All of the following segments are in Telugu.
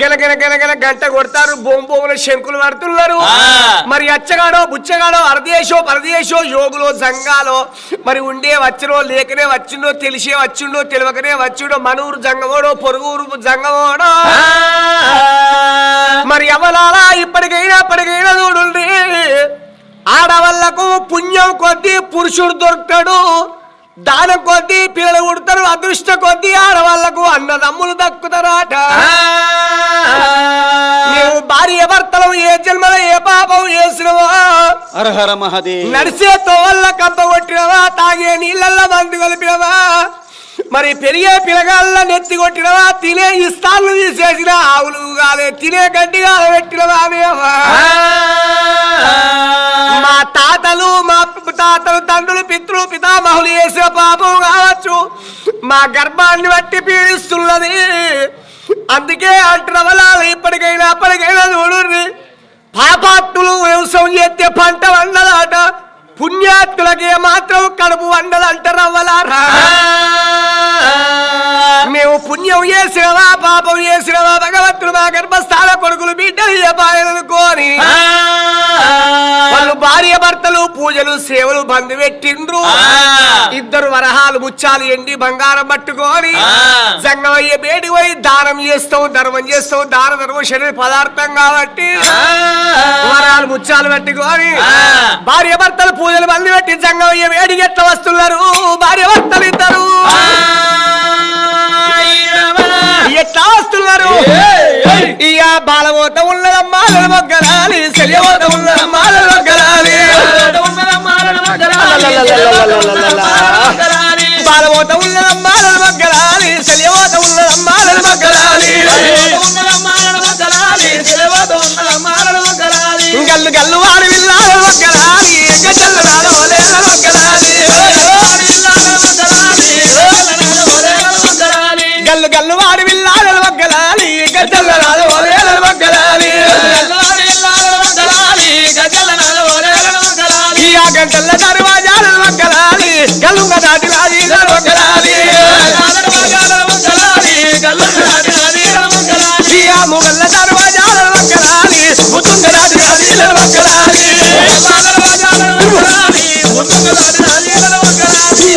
గెలగెల గెలగెల గంట కొడతారు బొమ్మ బొమ్మల శంకులు పడుతున్నారు. మరి అచ్చగాడో బుచ్చగాడో అరదేశో పరదేశో యోగులో జంగాలో మరి ఉండే వచ్చినో లేకనే వచ్చిండో తెలిసే వచ్చిండో తెలియకనే వచ్చిండో మనూరు జంగమోడో పొరుగురు జంగమోడో మరి అవలాలా ఇప్పటికైనా అప్పటికైనా చూడండి. ఆడవాళ్ళకు పుణ్యం కొద్దీ పురుషుడు దొరుకుతాడు. దానం కొద్దీ పిల్లలు ఉడతారు అదృష్ట కొద్దీ ఆడవాళ్ళకు అన్నదమ్ములు దక్కుతారట. మేము భార్య భర్తలు ఏ జన్మలో ఏ పాపం చేసినవా హరహర మహాదేవ్. నడిచే తోవల్ల కంప కొట్టినవా తాగే నీళ్ళల్లో మందు కలిపినవా మరి పెరిగే పిలగాళ్ళ నెత్తి కొట్టినవా? తినే ఇస్తాళ్ళు తీసేసిన ఆవులు కాలే తినే గడ్డి కాల పెట్టినవా మేమా మా తాతలు మా తాతలు తండ్రులు పితృలు పితామహులు చేసిన పాపం కావచ్చు. మా గర్భాన్ని బట్టి పీడిస్తున్నది. అందుకే అంటున్న వల్ల ఇప్పటికైనా అప్పటికైనా చూడండి. పాపాత్ములు వ్యవసాయం చేస్తే పంట వండదాట పుణ్యాత్ములకే మాత్రం కడుపు వండదంటారు అవ్వలారా మేము పుణ్యం చేసినవా పాపం చేసినవా భగవంతుడు మా గర్భస్థాన కొడుకులు బిడ్డలు చెప్పాలనుకోని వాళ్ళు భార్య భర్తలు పూజలు సేవలు బంధు పెట్టిండ్రు. ఇద్దరు వరహాలు ముచ్చాలు ఎండి బంగారం పట్టుకొని. జంగమయ్య బేడి పోయి దానం చేస్తాం ధర్మం చేస్తాం దాన ధర్మం శరీర పదార్థం కాబట్టి వరాలు ముచ్చాలు పెట్టుకొని. భార్య భర్తలు పూజలు బంధు పెట్టి జంగమయ్య వేడికి ఎట్లా వస్తున్నారు? భార్య భర్తలు ఇద్దరు. ఎట్లా వస్తున్నారు? ఇక బాలబోత ఉన్నదమ్మా మొగ్గలాలి సెలియబోత ఉన్నదమ్మా మొగ్గలాలి బాలబోత ఉన్నదమ్మా మొగ్గలాలి సెలియబోత ఉన్నదమ్మా మొగ్గలాలి గల్లు గల్లు వాడి విల్లాల మొగ్గలాలి గల్లు రాలో గల్లు గల్లు వాడి విల్లాల మొగ్గలాలి గల్లు రాలో లేల మొగ్గలాలి ఈ ఆ గంటల దర్వాజాల మొగ్గలాలి గల్లుంగ దాటి రాజీల మొగ్గలాలి ఈ ఆ ముగల్ల దర్వాజాల మొగ్గలాలి ముతుంగ దాటి రాజీల మొగ్గలాలి ఈ ఆ ముగల్ల దర్వాజాల మొగ్గలాలి ముతుంగ దాటి రాజీల మొగ్గలాలి ఈ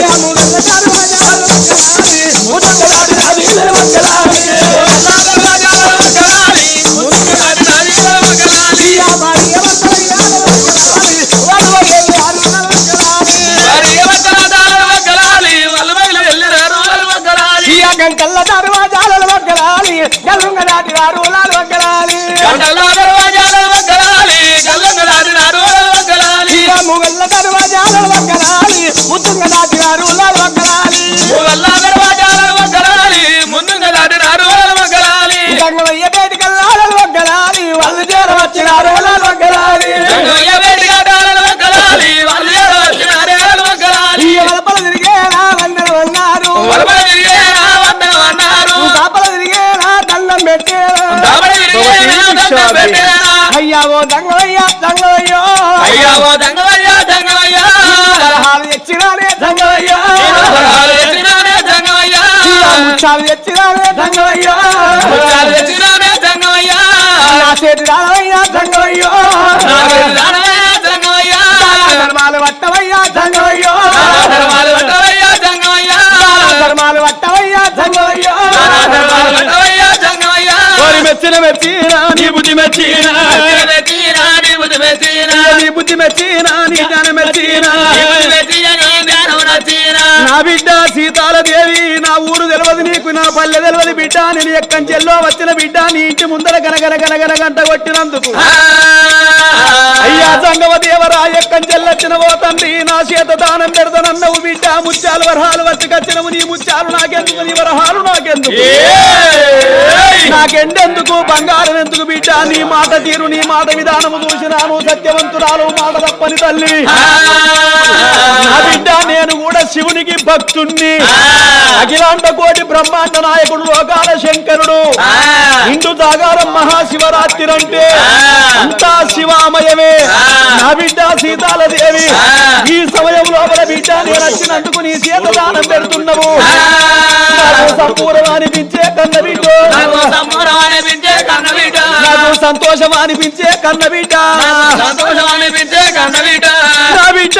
గంటల దర్వాజాల మొగ్గలాలి గల్లుంగ దాటి అయ్యా ఓ దంగవయ్యా దంగవయ్యో. అయ్యావో దంగవయ్యా దంగవయ్యా. సలహాలు తెచ్చినానే దంగవయ్యా. సలహాలు తెచ్చినానే దంగవయ్యా. ముచ్చాలు తెచ్చినానే దంగవయ్యా. ముత్యాలు తెచ్చినానే దంగవయ్యా. నా చేతి రావయ్యా దంగవయ్యో. నా పేరు దానవయ్యా దంగవయ్యా. ధర్మాలు పట్టవయ్యా దంగవయ్యో. ధర్మాలు పట్టవయ్యా దంగవయ్యా. ధర్మాలు పట్టవయ్యా దంగవయ్యో. ధర్మాలు పట్టవయ్యా దంగవయ్యా. వారి మెచ్చిన మెచ్చిన బుద్ధి మెచ్చినా నీ జ్ఞానం మెచ్చినా నా బిడ్డ సీతాల దేవి నా ఊరు తెలియదు నీకు నా పల్లె తెలియదు బిడ్డ నేను ఎక్కడి చెల్లో వచ్చిన బిడ్డ నీ ఇంటి ముందర గనగన గనగన గంట కొట్టినందుకు. అయ్యా సంగవ దేవరా ఎక్కడి చెల్లొచ్చిన ఓ తండ్రి నా చేత దానం పెడతానన్నవు బిడ్డ ముత్యాలు వరహాలు వచ్చి కచ్చినవు నీ ముత్యాలు నాకెందుకు నీ వరహాలు నాకెందుకు? నాకెండెందుకు బంగారం ఎందుకు బిడ్డ? నీ మాట తీరు నీ మాట విధానము చూసినాను. సత్యవంతురాలు మాట తప్పని తల్లి. బిడ్డ నేను కూడా శివునికి భక్తుణ్ణి. అఖిలాండ కోటి బ్రహ్మాండ నాయకుడు లోకాల శంకరుడు. ఇండు దాగారం మహాశివరాత్రి అంటే అంతా శివామయమే. నా బిడ్డ సీతాలదేవి ఈ సమయం లోపల బిడ్డ నేను వచ్చినందుకు నీ చేత దానం పెడుతున్నావు. సంపూర్ణ అనిపించే కన్న బిడ్డ. అనిపించే సంతోషం అనిపించే కన్న బిడ్డ సంతోషం అనిపించే కన్న బిడ్డ నా బిడ్డ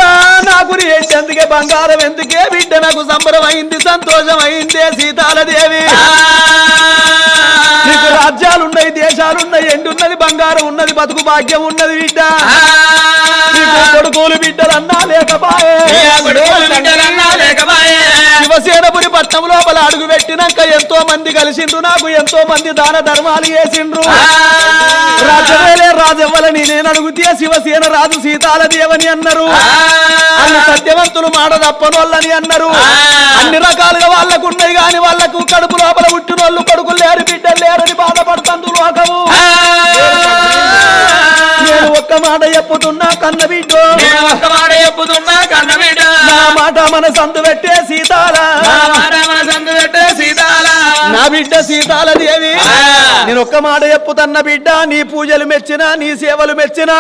నాకు ఎందుకే బంగారం ఎందుకే బిడ్డ నాకు సంబరం అయింది సంతోషం అయిందే సీతాలదేవి నీకు రాజ్యాలున్నాయి దేశాలున్నాయి ఎండున్నది బంగారం ఉన్నది బతుకు భాగ్యం ఉన్నది బిడ్డ. కొడుకులు బిడ్డలన్నా లేకపాయే. శివసేనపురి పట్నం లోపల అడుగు పెట్టినాక ఎంతో మంది కలిసిండ్రు నాకు ఎంతో మంది దాన ధర్మాలు చేసిండ్రు. రాజవేలే రాజవ్వలని నేను అడుగుతే శివసేన రాజు సీతాల దేవని అన్నారు అన్ని సత్యవంతులు మాట తప్పనోళ్ళని అన్నారు. అన్ని రకాలుగా వాళ్ళకు ఉన్నాయి గాని వాళ్ళకు కడుపు లోపల ఒక్క మాట చెప్పుతున్నా కన్న బిడ్డ ఒక్క మాట చెప్పుతున్నా కన్న బిడ్డ నా మాట మన సందు బిడ్డ సీతాల దేవి ఆ. నేను ఒక్క మాట చెప్పుతన్న బిడ్డ నీ పూజలు మెచ్చినా నీ సేవలు మెచ్చినా.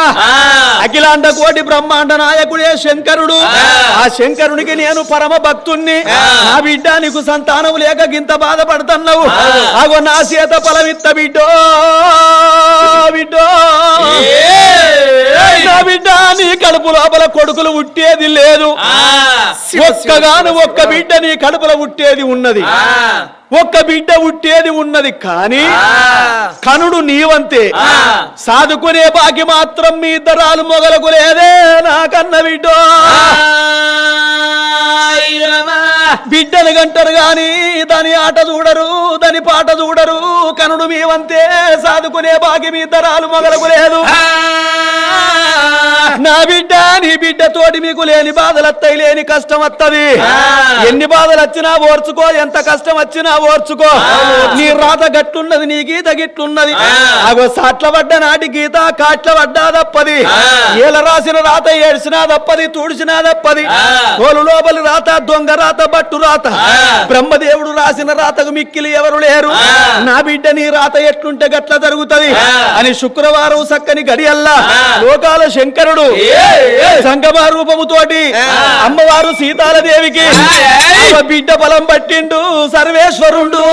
అఖిలాండ కోటి బ్రహ్మాండ నాయకుడే శంకరుడు. ఆ. శంకరునికి నేను పరమ భక్తుణ్ణి. నా బిడ్డ నీకు సంతానం లేక గింత బాధపడుతున్నావు. అగో నా చేత ఫలమిత్త బిడ్డో బిడ్డో. బిడ్డ నీ కడుపు లోపల కొడుకులు ఉట్టేది లేదు. ఒక్కగాను ఒక్క బిడ్డ నీ కడుపులో ఉట్టేది ఉన్నది. ఒక్క బిడ్డ ఉట్టేది ఉన్నది కానీ కనుడు నీవంతే. సాదుకునే బాకి మాత్రం మీ ఇద్దరాలు మొగలకు లేదే నా కన్న బిడ్డ. బిడ్డలు గంటరు గాని దాని ఆట చూడరు దాని పాట చూడరు కనుడు మీవంతే. సాదుకునే బాకి మీ ఇద్దరాలు మొగలకు లేదు నా బిడ్డ నీ బిడ్డ తోటి మీకు లేని బాధలు వస్తాయి లేని కష్టం వత్తది ఎన్ని బాధలు వచ్చినా ఓర్చుకో ఎంత కష్టం వచ్చినా ఓర్చుకో నీ రాత గట్లున్నది నీ గీత గిట్లున్నది. అగో సాట్ల పడ్డ నాటి గీత కాట్ల పడ్డా తప్పది. ఏల రాసిన రాత ఏడ్చినా తప్పది తుడిచినా తప్పది. తోలు లోపలి రాత దొంగ రాత బట్టు రాత. బ్రహ్మదేవుడు రాసిన రాతకు మిక్కిలి ఎవరు లేరు? నా బిడ్డ నీ రాత ఎట్లుంటే గట్ల జరుగుతది. అని శుక్రవారం సక్కని గడియల్లా లోకాల శంకరుడు సంగమ రూపముతోటి అమ్మవారు సీతాలదేవికి బిడ్డ బలం పట్టిండు సర్వేశ్వరుడు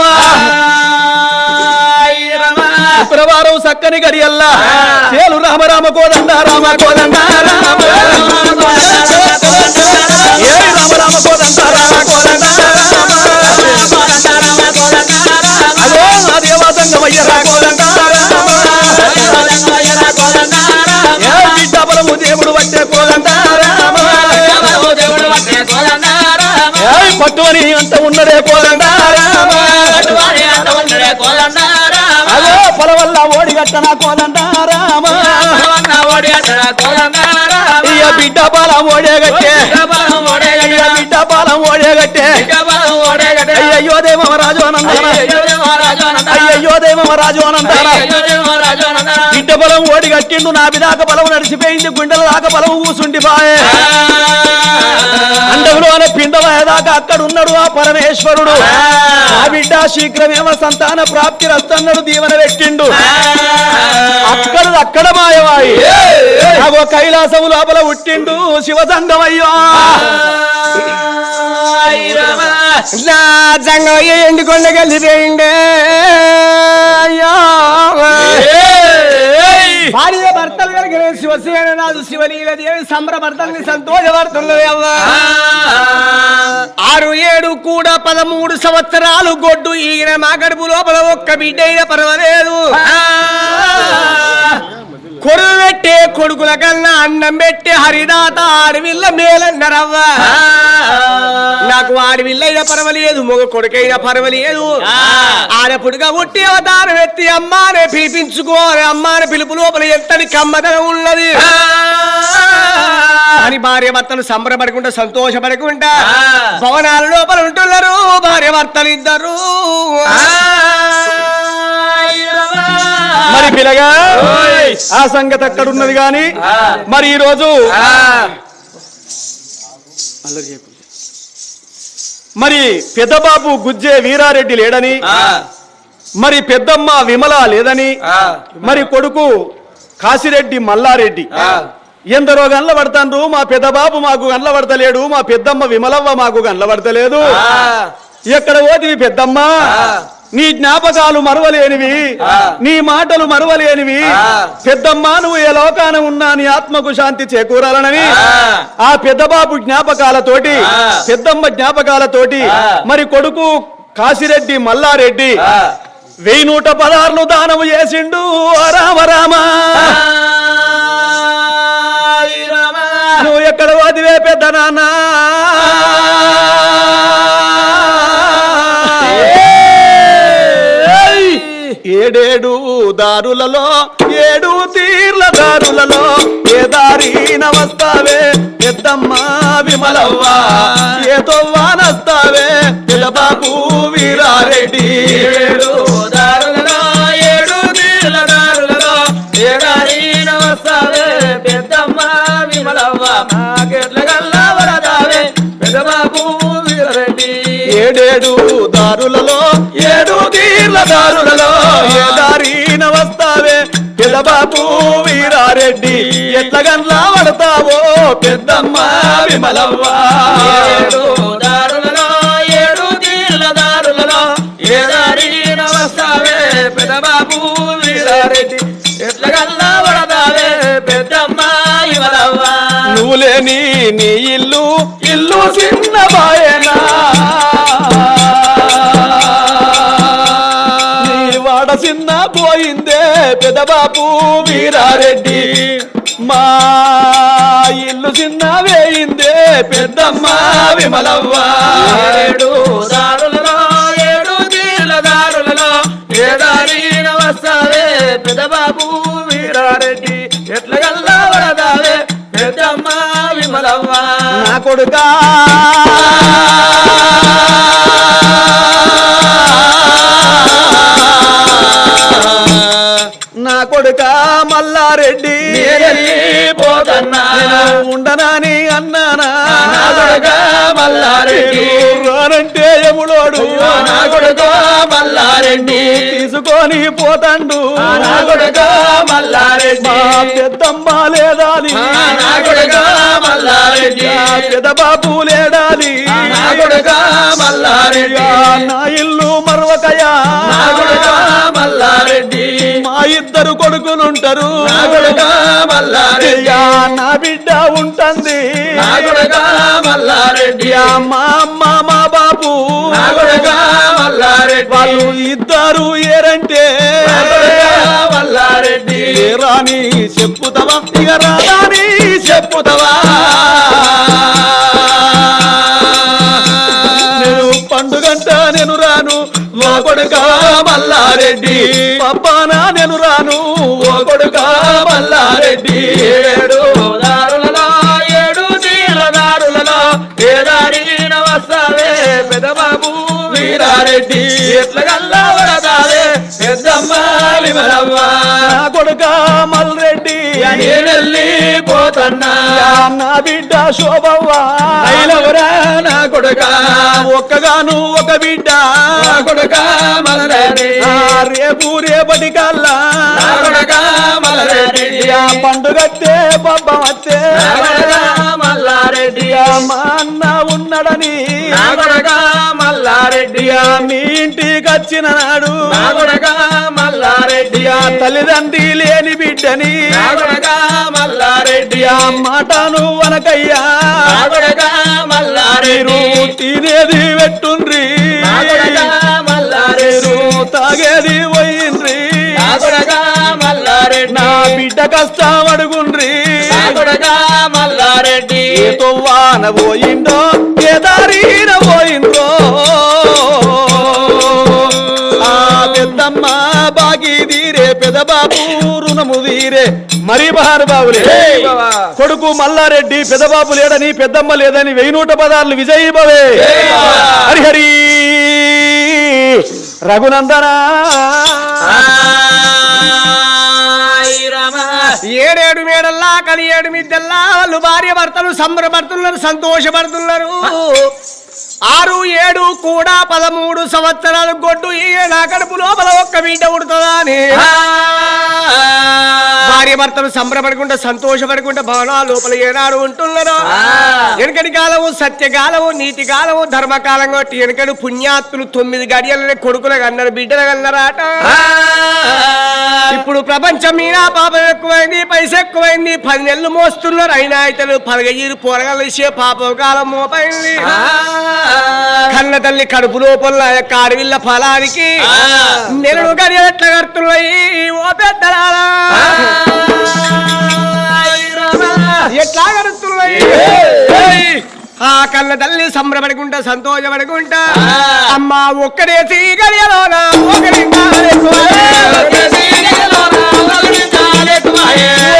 శుక్రవారం సక్కని గడియల్లా చేలు రామ రామ కోదండ రామ కోదండ రామ రామ కోదండ రామ కోదండ ఏ పట్టువని అంత ఉన్నడే కోదండ అదో పొల వల్ల ఓడిగట్టన కోదండ రామ ఇయ్య బిడ్డ బలం ఓడేగట్టే ఇయ్య బిడ్డ బలం ఓడేగట్టే అయ్యయ్యో దేవ రాజు అనందాన అయ్యయ్యో దేవ రాజు అనందాన బిడ్డ బలం ఓడి కట్టిండు నా బిదాక బలం నడిచిపోయింది గుండెల దాకా బలం కూసుండి బాయే. అండవులోనే పిండమయ్యేదాకా అక్కడ ఉన్నాడు ఆ పరమేశ్వరుడు. ఆ. బిడ్డ శీఘ్రమేమ సంతాన ప్రాప్తి రస్తన్నాడు దీవెన పెట్టిండు. అక్కడ అక్కడ మాయవాయి. అగో కైలాసము లోపల ఉట్టిండు శివసంగమయ్యో నా జంగం ఎండుకొండ కలిపోయిండే అయ్యో. భార్య భర్తలు కలిగిన శివసేన నాదు శివలీల దేవి సంబరభర్తల్ని సంతోషపడుతున్నది అవ్వ ఆరు ఏడు కూడా పదమూడు సంవత్సరాలు గొడ్డు ఈగిన మా గడుపు లోపల ఒక్క బిడ్డ అయినా పర్వాలేదు కొడుకు పెట్టే కొడుకుల కన్నా అన్నం పెట్టే హరిదాత ఆడవిల్ల మేలన్నరవ్వ. నాకు ఆడవిల్లైనా పర్వాలేదు మొగ కొడుకైనా పర్వాలేదు. ఆడపుడుగా ఉట్టి అవతారం ఎత్తి అమ్మానే పిలిపించుకోవాలి. అమ్మానే పిలుపు లోపల ఎంతటి కమ్మదనం ఉన్నది? అని భార్య భర్తలు సంబరపడకుండా సంతోషపడకుండా భవనాల లోపల ఉంటున్నారు. భార్య భర్తలు ఇద్దరు. మరి పిల్లగా ఆ సంగతి అక్కడ ఉన్నది గాని మరి ఈ రోజు మరి పెద్దబాబు గుజ్జే వీరారెడ్డి లేడని మరి పెద్దమ్మ విమల లేదని మరి కొడుకు కాశిరెడ్డి మల్లారెడ్డి. ఎందరో గండ్ల పడతాండ్రు మా పెద్దబాబు మాకు గండ్ల పడతలేడు మా పెద్దమ్మ విమలవ్వ మాకు గండ్ల పడతలేదు. ఎక్కడ పోతివి పెద్దమ్మ? నీ జ్ఞాపకాలు మరువలేనివి నీ మాటలు మరువలేనివి. పెద్దమ్మ నువ్వు ఏ లోకాన ఉన్నా నీ ఆత్మకు శాంతి చేకూరాలనని ఆ. పెద్ద బాబు జ్ఞాపకాలతోటి పెద్దమ్మ జ్ఞాపకాలతోటి మరి కొడుకు కాశిరెడ్డి మల్లారెడ్డి వెయ్యి నూట పదార్లు దానము చేసిండు. రామ రామ. నువ్వు ఎక్కడ వదివే పెద్ద నాన్న? ఏడేడు దారులలో ఏడు తీర్ల దారులలో ఏ దారిన వస్తావే పెద్దమ్మ విమలవ్వ. ఏ తొవ్వానస్తావే పెద్ద బాబు వీరారెడ్డి. ఏడు దారులలో ఏడు నీళ్ళ దారులలో ఏడారిన వస్తావే పెద్దమ్మ విమలవ్వ. మాకెట్ల గల్లా వరదావే పెద్దబాబు వీరరెడ్డి. ఏడేడు దారులలో ఏడు తీర్ల దారులలో ఏ దారిన వస్తావే పెదబాబు వీరారెడ్డి ఎట్ల గండ్లా పడతావో పెద్దమ్మ విమలవ్వ. దారులలో ఏడు నీళ్ళ దారులలో ఏడారిన వస్తావే పెద్దబాబు వీరారెడ్డి. ఎట్ల గల్లా పెద్దమ్మ విమలవ్వ. లేని నీ ఇల్లు ఇల్లు చిన్న పోయిందే పెదబాబు వీరారెడ్డి. మా ఇల్లు చిన్న వేయిందే పెద్దమ్మ విమలవ్వ. ఏడు దారులలో ఏడు నీళ్ళ దారులలో ఏడారిన వస్తావే పెద్దబాబు వీరారెడ్డి. ఎట్ల గల్లా వరదావే పెద్దమ్మ విమలవ్వ. నా కొడుకా. కొడుక మల్లారెడ్డి. పోతన్నా. ఉండనాని అన్నానా? మల్లారెడ్డి. రానంటే ఎములోడు. నా కొడుక మల్లారెడ్డి. తీసుకొని పోతండు. నా కొడుక మల్లారెడ్డి. మా పెద్దమ్మ లేదాలి. నా కొడుక మల్లారెడ్డి. పెద్ద బాబు లేడాలి. నా కొడుక మల్లారెడ్డి. నా ఇల్లు మరొకయా? ఇద్దరు కొడుకులుంటారు మల్లారెడ్డి. నా బిడ్డ ఉంటుంది. మల్లారెడ్డి. మా అమ్మ మా బాబు. మల్లారెడ్డి. వాళ్ళు ఇద్దరు ఏరంటే. మల్లారెడ్డి. రాని చెప్పుతావా? ఇక రాని చెప్పుతావా? నేను పండుగంట నేను రాను. ఓ కొడుక మల్లారెడ్డి. పప్పానా నేను రాను. ఓ కొడుక మల్లారెడ్డి. ఏడు దారులలో ఏడు నీళ్ళ దారులలో. ఏదారిన వస్తావే పెదబాబు వీరారెడ్డి. ఎట్ల గల్లా వరదావే పెద్దమ్మ విమలవ్వ నా కొడుక మల్రెడ్డి. నేనెళ్ళి పోతన్నా. నా బిడ్డ శోభవ్వా. అయినవరా నా కొడుక. ఒక్కగాను ఒక బిడ్డ. కొడుక మలరెడ్డి. రేపు రేపటి కల్లా. కొడుక మలరెడ్డి. పండుగత్తే పబ్బమత్తే మల్లారెడ్డి. మా అన్న ఉన్నాడని. కొడుక మల్లారెడ్డి. మీ ఇంటికి వచ్చిన నాడు. కొడుక తల్లిదండ్రి లేని బిడ్డని మల్లారెడ్డి ఆ మాటను వనకయ్యా నా కొడుక మల్లారెడ్డి మీరు తినేది పెట్టుండ్రి మల్లారెడ్డి మీరు తాగేది పోయిండ్రి. మల్లారెడ్డి నా బిడ్డ కష్టం అడుగుండ్రి. మల్లారెడ్డి తొవ్వాన పోయిండో ఏ తీరే పెదబాబు రుణము మరి బహారు బాబులే. కొడుకు మల్లారెడ్డి పెదబాబు లేడని పెద్దమ్మ లేదని వెయ్యి నూట పదార్లు విజయీ భవే. హరిహరి రఘునందనా. ఏడేడు మేడల్లా కలి ఏడు మిద్దెల్లా వాళ్ళు భార్య భర్తలు సంబరపడుతున్నారు సంతోషపడుతున్నారు ఆరు ఏడు కూడా పదమూడు సంవత్సరాలు గొడ్డు ఈ నా కడుపు లోపల ఒక్క బిడ్డ ఉడుతుందా భార్య భర్తలు సంబరపడుకుంటా సంతోషపడుకుంటా భవనాల లోపల ఏనాడు ఉంటున్నారు. వెనకటి కాలము సత్యకాలము నీతి కాలము ధర్మకాలం కొట్టి వెనకడు పుణ్యాత్తులు తొమ్మిది గడియలనే కొడుకులకు అన్నారు బిడ్డలకు అన్నారట ఇప్పుడు ప్రపంచం మీద పాపం ఎక్కువైంది పైస ఎక్కువైంది పది నెలలు మోస్తున్నారు. అయినా ఇతను పదగయ్యి పోరగాలు ఇచ్చే పాపం కాలం మోపైంది. కన్న తల్లి కడుపు లోపల యొక్క అడవిల్ల ఫలానికి. నెలలు గడియలు ఎట్లా కడుతున్నాయి? ఓ పెద్దలారా ఎట్లా కడుతున్నాయి? ఆ కన్న తల్లి సంబరపడుకుంటా సంతోషపడుకుంటా. అమ్మ ఒక్కడేసి గడియలోన ఒకరింటా yeah.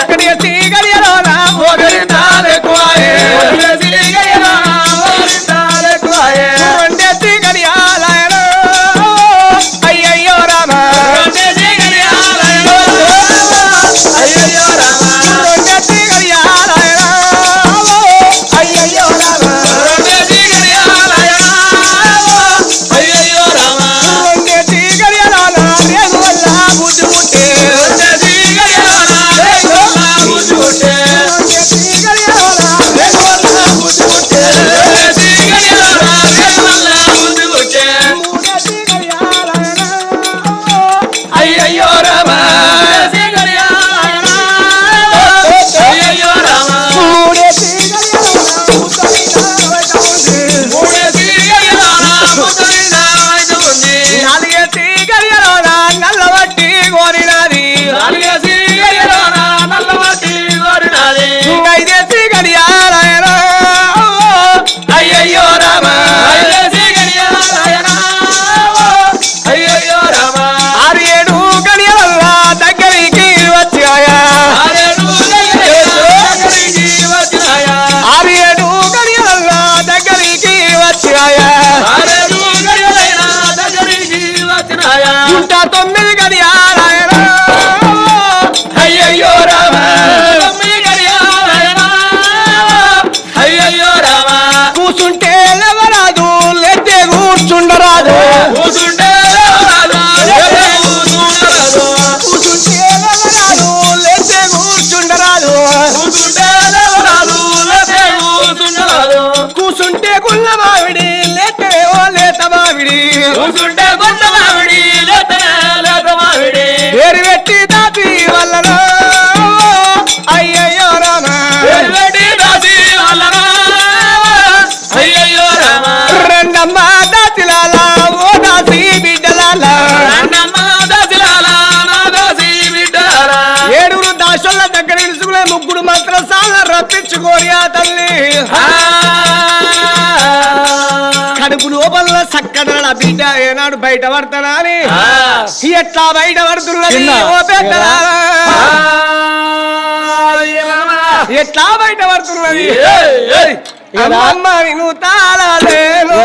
Si 的 పేరు పెట్టి దాపి వల్లన. అయ్యయ్యో రామ. రెండమ్మ దాచిలాల ఓ దాసి బిడ్డలాల. దాసిలాల. ఏడుగురు దాసోళ్ళ దగ్గర ఇడుచుకునే ముగ్గురు మంత్రసాల రప్పించుకోరి ఆ తల్లి. సక్కదన బిడ్డ ఏనాడు బయట పడతానా అని. ఎట్లా బయట పడుతున్నది. ఓ. ఎట్లా బయట పడుతున్నది. అమ్మమ్మ నిన్ను తాళలేను?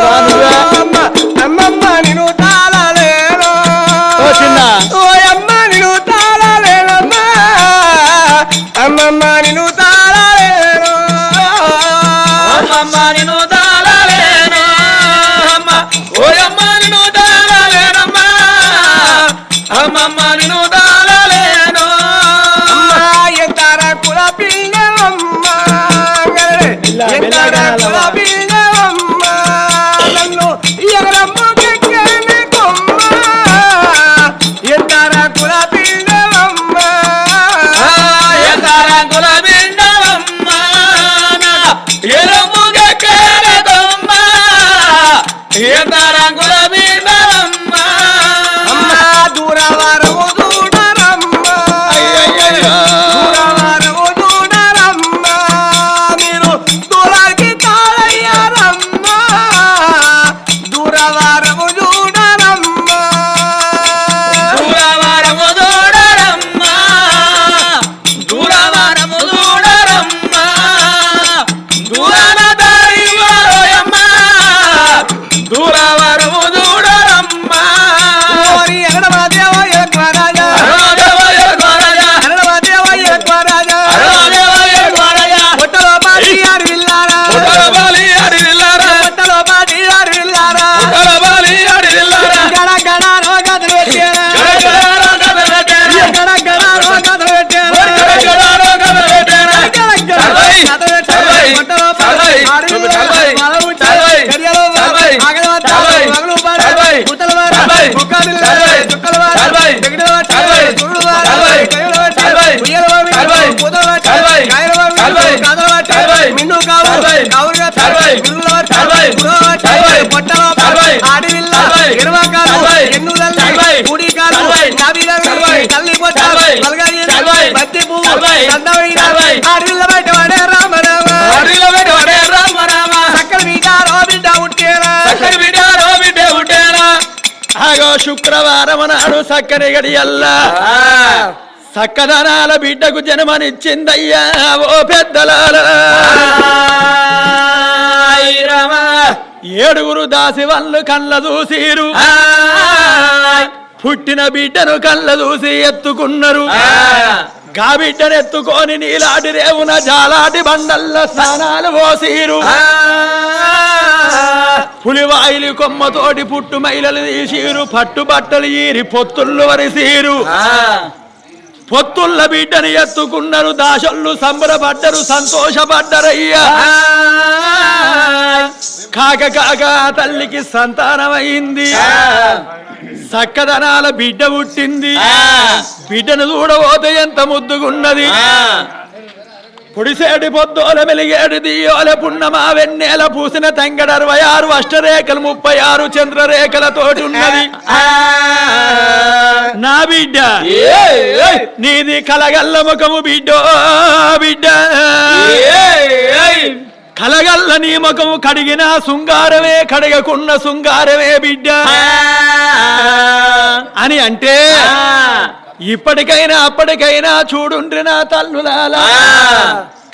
అమ్మ అమ్మమ్మ నిన్ను మెల్ల, ఎంతర నాడు సక్కని గడియల్లా. సక్కదనాల బిడ్డకు జన్మనిచ్చిందయ్యా ఓ పెద్దలాల రామ. ఏడుగురు దాసి వాళ్ళు కళ్ళ చూసిరు. పుట్టిన బిడ్డను కళ్ళ చూసి ఎత్తుకున్నారు. గా బిడ్డను ఎత్తుకొని నీలాటి రేవున జాలాటి బండల్ల స్నానాలు పోసిరు. పులివాయిలి కొమ్మతోటి పుట్టు మైలలు తీసిరు. పట్టు బట్టలు ఈరి పొత్తుళ్ళు వరిసీరు. పొత్తుల్ల బిడ్డని ఎత్తుకున్నారు దాసొళ్ళు సంబరపడ్డరు సంతోషపడ్డరయ్యా. కాక కాక తల్లికి సంతానమైంది. సక్కదనాల బిడ్డ పుట్టింది. బిడ్డను చూడబోతే ఎంత ముద్దుగున్నది. పొడిసేటి పొద్దోల మెలిగేడు దియోల పున్నమా వెన్నెల పూసిన తంగడ అరవై ఆరు అష్టరేఖలు ముప్పై ఆరు చంద్రరేఖలతోటి ఉన్నది. నా బిడ్డ. నీది కలగల్ల ముఖము బిడ్డో బిడ్డ. కలగల్ల నీ ముఖము కడిగిన శృంగారమే కడగకున్న శృంగారమే బిడ్డ. అని అంటే ఇప్పటికైనా అప్పటికైనా చూడుండ్రి నా తల్లులాలా.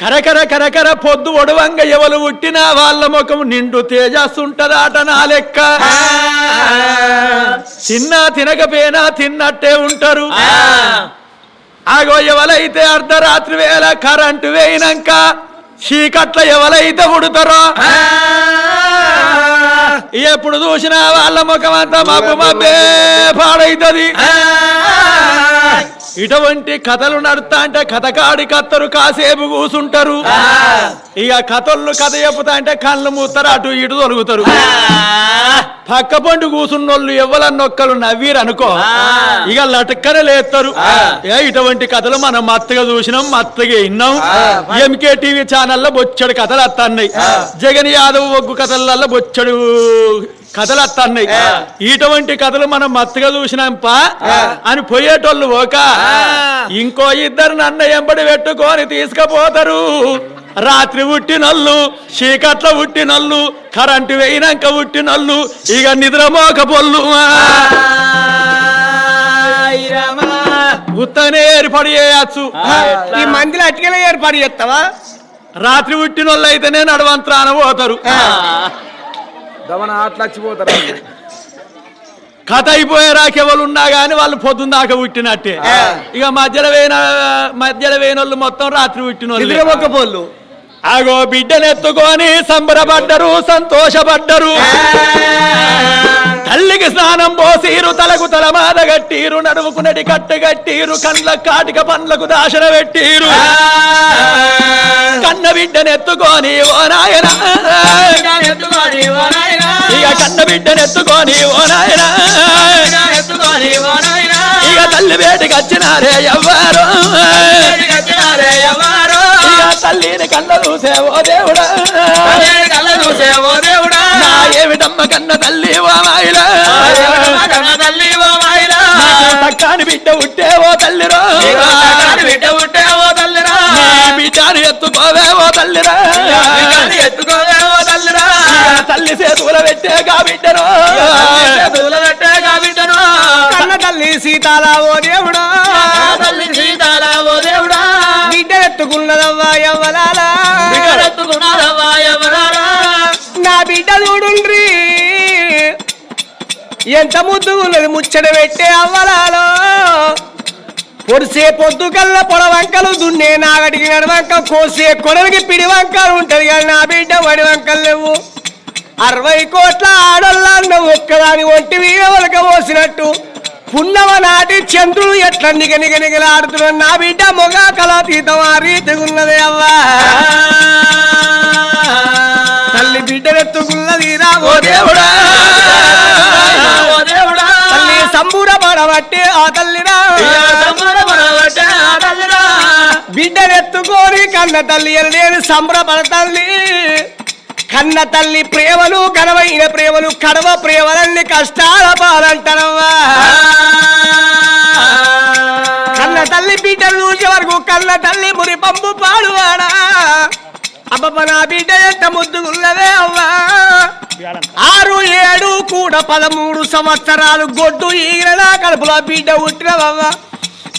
కరకర కరకర పొద్దు ఒడవంగ ఎవలు పుట్టినా వాళ్ళ ముఖం నిండు తేజస్సుంటదాట నా లెక్క. తిన్నా తినకపోయినా తిన్నట్టే ఉంటారు. ఆగో ఎవలైతే అర్ధరాత్రి వేళ కరెంటు వేయినాక చీకట్ల ఎవలైతే ఉడతారో ఎప్పుడు చూసినా వాళ్ళ ముఖం అంతా మబ్బు మబ్బే పాడైతుంది. ఇటువంటి కథలు నడుతా అంటే కథకాడి కత్తరు కాసేపు కూసుంటారు. ఇక కథలు కథ చెప్పుతా అంటే కళ్ళు మూస్తారు అటు ఇటు తొలుగుతారు. పక్క పండు కూసున్నోళ్ళు ఎవరన్నొక్కలు నవ్వీరు అనుకో ఇక లటక్కనే లేస్తారు ఏ ఇటువంటి కథలు మనం మత్తగా చూసినాం మత్తగా విన్నాం. ఎంకే టీవీ ఛానల్లో బొచ్చడు కథలు వస్తున్నాయి జగన్ యాదవ్ ఒగ్గు కథలలో బొచ్చడు కథలు వస్తున్నాయి ఇటువంటి కథలు మనం మత్తగా చూసినాంప అని పోయేటోళ్ళు ఒక ఇంకో ఇద్దరు నన్న ఎంబడి పెట్టుకొని తీసుకుపోతారు. రాత్రి ఉట్టినల్లు చీకట్ల ఉట్టినల్లు కరెంటు వేయినాక ఉట్టినల్లు ఇక నిద్రమోక పొల్లు ఉత్తనే ఏర్పడి చేయచ్చు. ఈ మందిలో అటుకలే ఏర్పాటు చేస్తావా రాత్రి ఉట్టినోళ్ళు అయితేనే నడవంత్రాన పోతారు. దమన అట్లా వచ్చిపోతారు కథ అయిపోయే రాకెవలు ఉన్నా గాని వాళ్ళు పొద్దున్న దాకా పుట్టినట్టే. ఇక మధ్యలో వేయిన మధ్యలో వేయినోళ్ళు మొత్తం రాత్రి పుట్టినోళ్ళు. అగో బిడ్డనెత్తుకొని సంబరపడ్డరు సంతోషపడ్డరు. తల్లికి స్నానం పోసీరు తలకు తల మాద గట్టీరు నడుముకు నడి కట్ట గట్టీరు కండ్ల కాటిక పండ్లకు దాశన పెట్టీరు. కన్న బిడ్డనెత్తుకొని ఓ నాయన. ఇక కన్న బిడ్డనెత్తుకొని ఓ నాయన. ఇక తల్లి వేటికి వచ్చినారే ఎవ్వరు ఇక తల్లిని కన్న చూసే ఓ దేవుడా. పదిహేడు కళ్ళ చూసే ఓ దేవుడా. నా ఏమిటమ్మ కన్న తల్లి కన్న తల్లి పక్కాని బిడ్డ ఉట్టే ఓ తల్లిరో. బిడ్డ ఓ తల్లిరా. బిడ్డని ఎత్తుకోవే ఓ తల్లిరా. బిడ్డని ఎత్తుకోవే ఓ తల్లిరా. తల్లి చేతుల పెట్టే గా బిడ్డరో. చేతులు పెట్టే కా బిడ్డను కన్న తల్లి సీతాల ఓ దేవుడా. ఎత్తుకున్నదవ్వా ఎవరారా నా బిడ్డ చూడుండ్రి. ఎంత ముద్దు ఉన్నది ముచ్చట పెట్టే అవ్వలాలో. పొడిసే పొద్దు కల్ల పొడవంకలు దున్నే నాగటికి నడవంక కోసే కొడలికి పిడి వంకలు ఉంటది కానీ నా బిడ్డ వడి వంకలు లేవు. అరవై కోట్ల ఆడోళ్ళన్న ఒక్కదాని ఒంటి వీరవలక పోసినట్టు. పున్నమ నాటి చంద్రుడు ఎట్లా నిగ నిగ నిగలాడుతున్న నా బిడ్డ మొగ కళాతీతం ఆ రీతిగున్నదే అవ్వా. తల్లి బిడ్డనెత్తుకున్నది రా ఓ దేవుడా. ఓ దేవుడా. తల్లి తల్లిరా. సంబరపడబట్టే ఆ తల్లిరా. బిడ్డనెత్తుకొని కన్న తల్లి నేను సంబరపడతాన్ని కన్న తల్లి ప్రేమలు కనవైన ప్రేమలు కడవ ప్రేమలన్నీ కష్టాల పాలంటారవ్వా. కన్న తల్లి బిడ్డలు చూసే వరకు కన్న తల్లి మురి పంపు పాడువాడా. అబ్బబ్బ నా బిడ్డ ఎంత ముద్దుగున్నదే అవ్వా. ఆరు ఏడు కూడా పదమూడు సంవత్సరాలు గొడ్డు ఈగల కడుపులో బిడ్డ పుట్టినవవ్వా.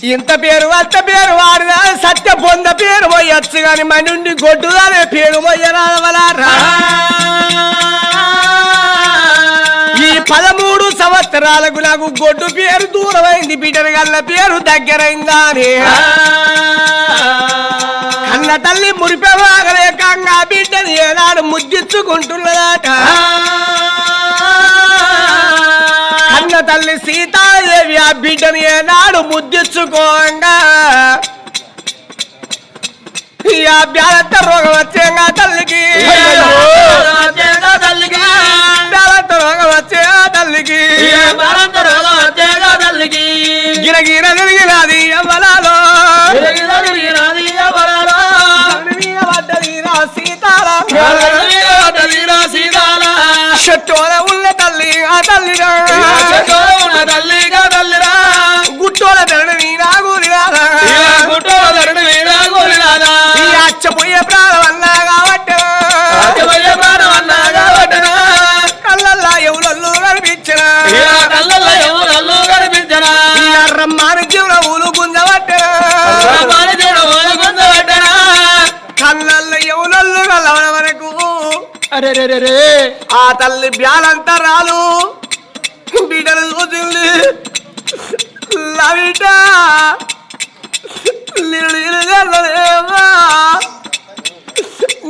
ఇంత పేరు అంత పేరు వాడినా సత్య పొంద పేరు పోయొచ్చు కానీ మనుండి గొడ్డుదానే పేరు పోయరావలారా ఈ పదమూడు సంవత్సరాలకు నాకు గొడ్డు పేరు దూరమైంది బిడ్డరు గల్ల పేరు దగ్గరైందా కన్న తల్లి మురిపెవాగలే కంగా బిడ్డని ఏనాడు ముద్దిచ్చుకుంటున్నదాట కన్న తల్లి సీతాదేవి ఆ బిడ్డని ఏనాడు ముద్దిచ్చుకోంగా ఈ ఆ రోగం వచ్చేగా తల్లికి. తల్లికి రోగం వచ్చే తల్లికి. భారత రోగం వచ్చేగా తల్లికి గిరగిర తిరిగినది ఎవరాలో సీతారాం. సీతాల చెట్టోల ఉన్న తల్లి ఆ తల్లిరా చెట్టులో ఉన్న తల్లిగా. ప్రాణం అన్నా కాబట్టి ప్రాణం అన్నా కాబట్టనా కళ్ళల్లా ఎవరల్లు కనిపించిన. ఈ కళ్ళల్లో ఎవరల్లు కనిపించనా. ఈ అర్రమ్మాని జీవన ఊలు గుంజబట్ట రామాని దేవుడు ఓలుగుందబట్టనా కళ్ళల్లో ఎవరల్లు కలవడ వరకు. అరే రే రే రే. ఆ తల్లి బ్యాలంతరాలు బిడ్డలు చూసింది. లవిట నిలుదేవా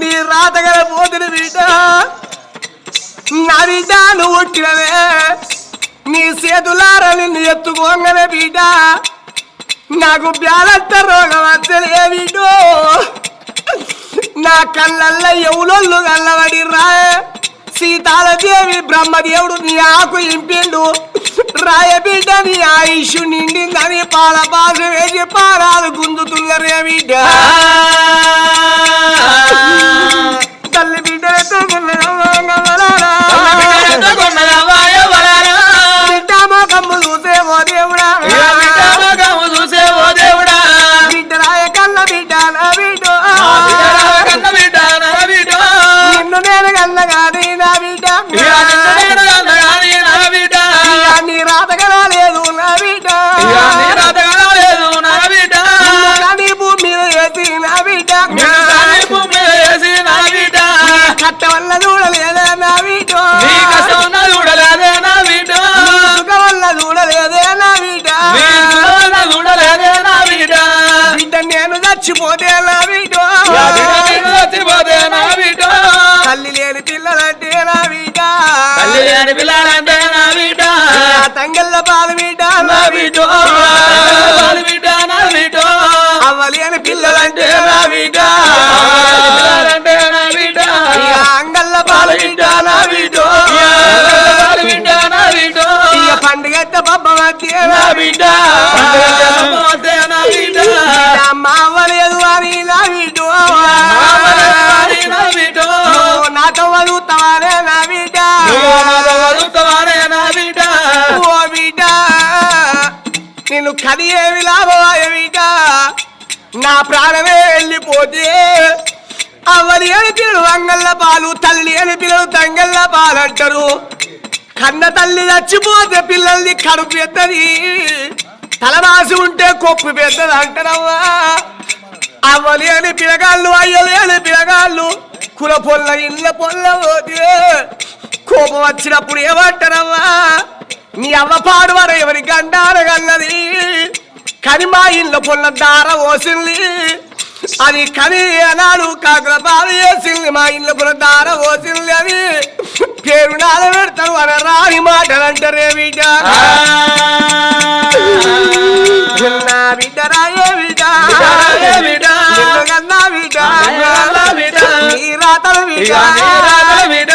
నీ రాతగల పోతుని బిడ్డ నా బిడ్డ నువ్వు పుట్టినవే నీ చేతులార నిన్ను ఎత్తుకోగానే బిడ్డ. నాకు బ్యాలెత్త రోగం వచ్చలే బిడ్డో నా కళ్ళల్లో ఎవలొల్లు కళ్ళబడి రాయ సీతాలదేవి బ్రహ్మదేవుడు నీ ఆకు ఇంపిండు. రాయ బిడ్డ నీ ఆయుష్ నిండిందని పాల బాధ వేసి పారాలు గుంజుతున్నరే బిడ్డ. చూసేమో దేవుడా. నేను చచ్చిపోతే నా బిడ్డ ఇక బిడ్డ నేను చచ్చిపోతే నా బిడ్డ తల్లి లేని పిల్లలంటే నా బిడ్డ తల్లి లేని పిల్లాలంటే నా ఆ తంగళ్ళ బాల బిడ్డ నా బిడ్డ వాళ్ళ బిడ్డ నా బిడ్డ అవ్వలేని పిల్లలంటే నా పిల్లాలంటే ఇక అంగళ్ళ బాల నా నా పండుగ మధ్య నా బిడ్డ వదులుతావానే నా బిడ్డ చదువుతావానే నా బిడ్డ ఓ బిడ్డ నిన్ను కదియేవి లాభమాయ బిడ్డ నా ప్రాణమే వెళ్ళిపోతే అవ్వని అని పిల్లలు అంగళ్ళ పాలు తల్లి అని పిల్లలు తంగళ్ళ పాలు అంటారు కన్న తల్లి చచ్చిపోతే పిల్లల్ని కడుపు ఎత్తది తలరాసి ఉంటే కొప్పు పెద్దది అంటారవ్వా అని పిలగాళ్ళు అయ్యలి అని పిలగాళ్ళు కుల పొల్ల ఇళ్ళ పొల్ల పోతే కోపం వచ్చినప్పుడు ఏమంటారవ్వా నీ అవ్వ పాడువార ఎవరి గండారగన్నది కని మా ఇళ్ళ పొల్ల దార పోసింది అది కని ఏనాడు కాకుల బాధ చేసింది మా ఇళ్ళ పొల్ల దార పోసింది అని పేరు నాద పెడతారు అని రాని మాటలు అంటారే బిడ్డ. బిడ్డ? రాయే బిడ్డ? బిడ్డ. బిడ్డ రాతల బిడ్డ.